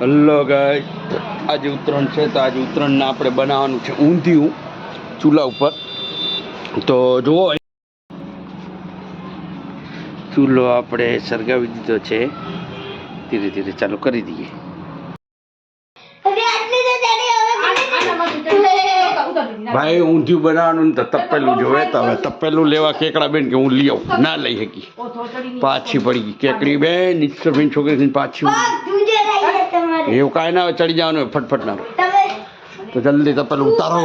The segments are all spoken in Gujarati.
હલો ગાય આજે ઉત્તરાયણ છે તો આજે ઉત્તરાયણને આપણે બનાવવાનું છે ઊંધિયું ચૂલા ઉપર. તો જુઓ ચૂલો આપણે સળગાવી દીધો છે. ધીરે ધીરે ચાલુ કરી દઈએ. ભાઈ ઊંધિયું બનાવવાનું ને તો તપેલું જોવે તો હવે. તપેલું લેવા કેકડા બેન કે હું લઈ આવું. ના લઈ શકી. પાછી પડી ગઈ. કેકડી બેન નીચર છોકરી પાછી એવું કાંઈ ના ચડી જવાનું ફટફટ ના તો જલ્દી તપેલું ઉતારો.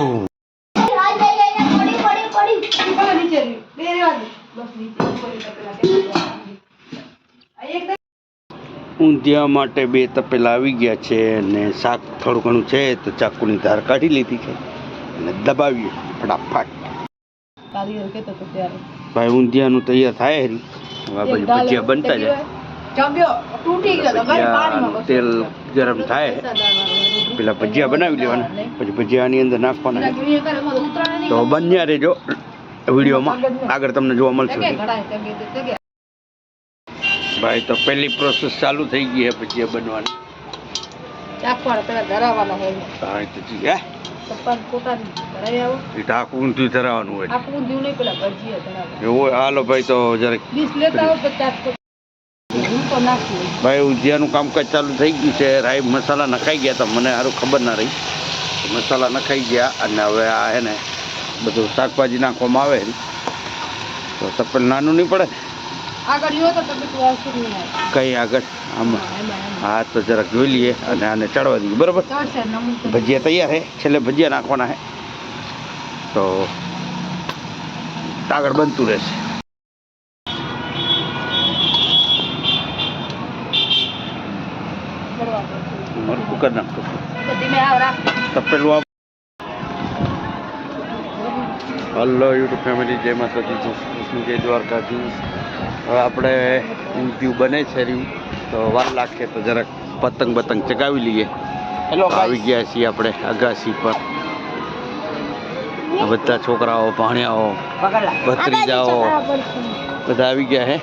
ઊંધિયા માટે બે તપેલા આવી ગયા છે અને શાક થોડું ઘણું છે તો ચાકુની ધાર કાઢી લીધી છે અને દબાવીએ ફટાફટ. ભાઈ ઊંધિયાનું તૈયાર થાય હરી. ભજીયા બનતા જાય. તેલ ગરમ થાય. પેલા ભજીયા બનાવી લેવાના. પછી ભજીયાની અંદર નાખવાના તો બન્યા રહેજો વિડીયોમાં. આગળ તમને જોવા મળશે ભાઈ તો પહેલી પ્રોસેસ ચાલુ થઈ ગઈ છે ભજીયા બનવાની. ઢાંકું ઊંધું ધરાવવાનું હોય એવું હાલો ભાઈ તો જરાક ભાઈ ઊંધિયાનું કામકાજ ચાલુ થઈ ગયું છે. રાઈ મસાલા નખાઈ ગયા હતા. મને સારું ખબર ના રહી. મસાલા નખાઈ ગયા અને હવે આ હે ને બધું શાકભાજી નાખવામાં આવે તો તપેલ નાનું નહીં પડે? કઈ આગળ? આમાં હા તો જરાક જોઈ લઈએ અને આને ચડવા દઈએ. બરાબર? ભજીયા તૈયાર છે. છેલ્લે ભજીયા નાખવાના છે. તો આગળ બનતું રહેશે. મરકું કરી નાખતો તો આપ હલો યુટ્યુબ ફેમિલી જય માતાજી. કૃષ્ણ. જય દ્વારકાધીશ. હવે આપણે ઊંધિયું બને છે રહ્યું. તો વાર લાગશે તો જરાક પતંગ બતંગ ચગાવી લઈએ. આવી ગયા છીએ આપણે અગાસી પર. બધા છોકરાઓ ભાણિયાઓ ભત્રીજાઓ બધા આવી ગયા હે?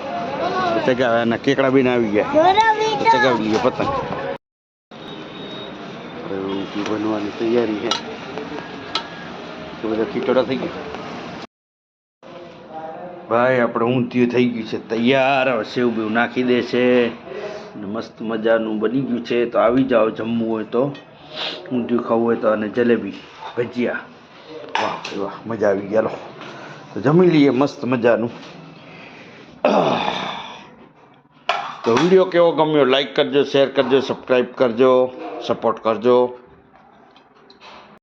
ચગાવ્યા કેકડા બીને આવી ગયા. ચગાવી લઈએ પતંગ. બનવાની તૈયારી છે. તો બધા ખીચડા થઈ ગયા? ભાઈ આપણે ઊંધિયું થઈ ગયું છે. તૈયાર. હવે સેવ બેવ નાખી દે છે. મસ્ત મજાનું બની ગયું છે. તો આવી જાઓ જમવું હોય તો. ઊંધિયું ખાવું હોય તો અને જલેબી, ભજીયા. વાહ વાહ, મજા આવી ગયા તો જમી લઈએ મસ્ત મજાનું. તો વીડિયો કેવો ગમ્યો? લાઈક કરજો શેર કરજો સબસ્ક્રાઈબ કરજો. સપોર્ટ કરજો.